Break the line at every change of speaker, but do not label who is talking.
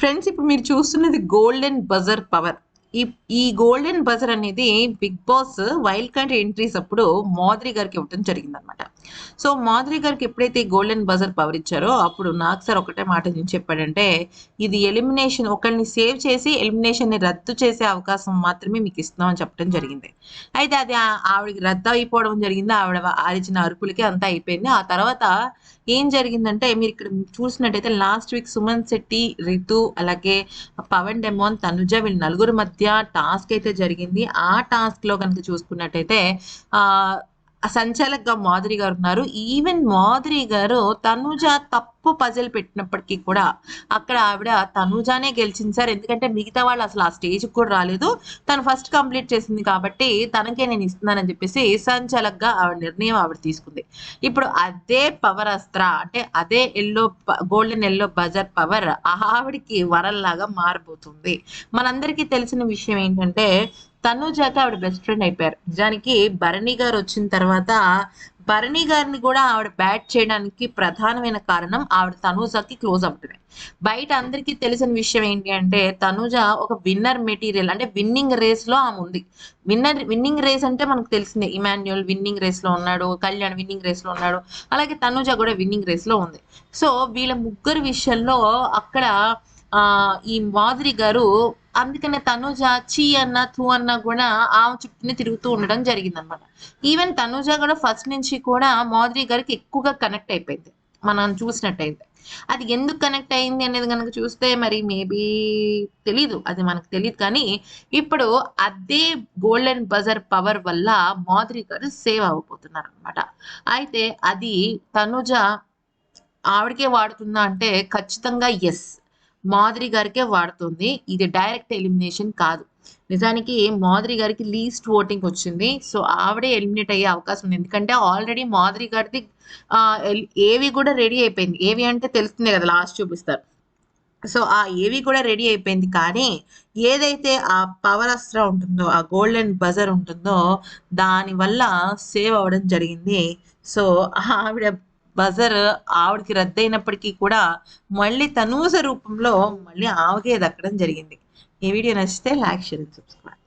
Friends ఇప్పుడు మీరు చూస్తున్నది గోల్డెన్ బజర్ పవర్ ఈ ఈ గోల్డెన్ బజర్ అనేది Bigg Boss wild card entries అప్పుడు మాధురి గారికి ఇవ్వడం జరిగింది అనమాట సో మాధురి గారికి ఎప్పుడైతే గోల్డెన్ బజర్ పవర్ ఇచ్చారో అప్పుడు నాకు సార్ ఒకటే మాట నేను చెప్పాడంటే ఇది ఎలిమినేషన్ ఒకరిని సేవ్ చేసి ఎలిమినేషన్ని రద్దు చేసే అవకాశం మాత్రమే మీకు ఇస్తున్నామని చెప్పడం జరిగింది. అయితే అది ఆవిడకి రద్దు అయిపోవడం జరిగింది. ఆవిడ అరిచిన అరుపులకి అంతా అయిపోయింది. ఆ తర్వాత ఏం జరిగిందంటే మీరు ఇక్కడ చూసినట్టయితే లాస్ట్ వీక్ సుమన్ శెట్టి రితు అలాగే పవన్ డెమోన్ తనుజ వీళ్ళ నలుగురు మధ్య టాస్క్ అయితే జరిగింది. ఆ టాస్క్లో కనుక చూసుకున్నట్టయితే ఆ సంచాలక్గా మాధురి గారు ఉన్నారు. ఈవెన్ మాధురి గారు తనుజ తప్ప పజల్ పెట్టినప్పటికీ కూడా అక్కడ ఆవిడ తనుజానే గెలిచింది సార్. ఎందుకంటే మిగతా వాళ్ళు అసలు ఆ స్టేజ్ కూడా రాలేదు. తను ఫస్ట్ కంప్లీట్ చేసింది కాబట్టి తనకే నేను ఇస్తున్నానని చెప్పేసి సంచలకగా ఆవిడ నిర్ణయం ఆవిడ తీసుకుంది. ఇప్పుడు అదే పవర్ అస్త్ర అంటే అదే yellow golden yellow buzzer power ఆవిడికి వరల్లాగా మారిపోతుంది. మనందరికీ తెలిసిన విషయం ఏంటంటే తనుజాకి ఆవిడ బెస్ట్ ఫ్రెండ్ అయిపోయారు. నిజానికి భరణి గారు వచ్చిన తర్వాత భరణి గారిని కూడా ఆవిడ బ్యాట్ చేయడానికి ప్రధానమైన కారణం ఆవిడ తనూజకి క్లోజ్ అవుతుంది బయట అందరికీ తెలిసిన విషయం ఏంటి అంటే తనూజ ఒక విన్నర్ మెటీరియల్ అంటే విన్నింగ్ రేస్లో ఆమె ఉంది. విన్నర్ విన్నింగ్ రేస్ అంటే మనకు తెలిసిందే. ఇమాన్యుయల్ విన్నింగ్ రేస్లో ఉన్నాడు కళ్యాణ్ విన్నింగ్ రేస్లో ఉన్నాడు అలాగే తనూజ కూడా విన్నింగ్ రేస్లో ఉంది. సో వీళ్ళ ముగ్గురు విషయంలో అక్కడ ఆ ఈ మాధురి గారు అందుకనే తనుజ చీ అన్న తూ అన్న కూడా ఆమె చుట్టూనే తిరుగుతూ ఉండడం జరిగింది అనమాట ఈవెన్ తనుజ కూడా ఫస్ట్ నుంచి కూడా మాధురి గారికి ఎక్కువగా కనెక్ట్ అయిపోయింది. మనం చూసినట్టయితే. అది ఎందుకు కనెక్ట్ అయింది అనేది కనుక చూస్తే మరి మేబీ తెలీదు. అది మనకు తెలియదు కానీ ఇప్పుడు అదే గోల్డెన్ బజర్ పవర్ వల్ల మాధురి గారు సేవ్ అవ్వబోతున్నారు అనమాట అయితే అది తనుజ ఆవిడకే వాడుతుందా అంటే ఖచ్చితంగా ఎస్ మాధురి గారికే వాడుతుంది. ఇది డైరెక్ట్ ఎలిమినేషన్ కాదు. నిజానికి మాధురి గారికి లీస్ట్ ఓటింగ్ వచ్చింది. సో ఆవిడే ఎలిమినేట్ అయ్యే అవకాశం ఉంది. ఎందుకంటే ఆల్రెడీ మాధురి గారిది ఏవి కూడా రెడీ అయిపోయింది. ఏవి అంటే తెలుస్తుంది కదా లాస్ట్ చూపిస్తారు. సో ఆ ఏవి కూడా రెడీ అయిపోయింది. కానీ ఏదైతే ఆ పవర్ అస్త్ర ఉంటుందో ఆ గోల్డెన్ బజర్ ఉంటుందో దానివల్ల సేవ్ అవ్వడం జరిగింది. సో ఆవిడ బజర్ ఆవిడకి రద్దయినప్పటికీ కూడా మళ్ళీ తనూజ రూపంలో మళ్ళీ ఆవిగే దక్కడం జరిగింది. ఈ వీడియో నచ్చితే లైక్ షేర్ సబ్స్క్రైబ్.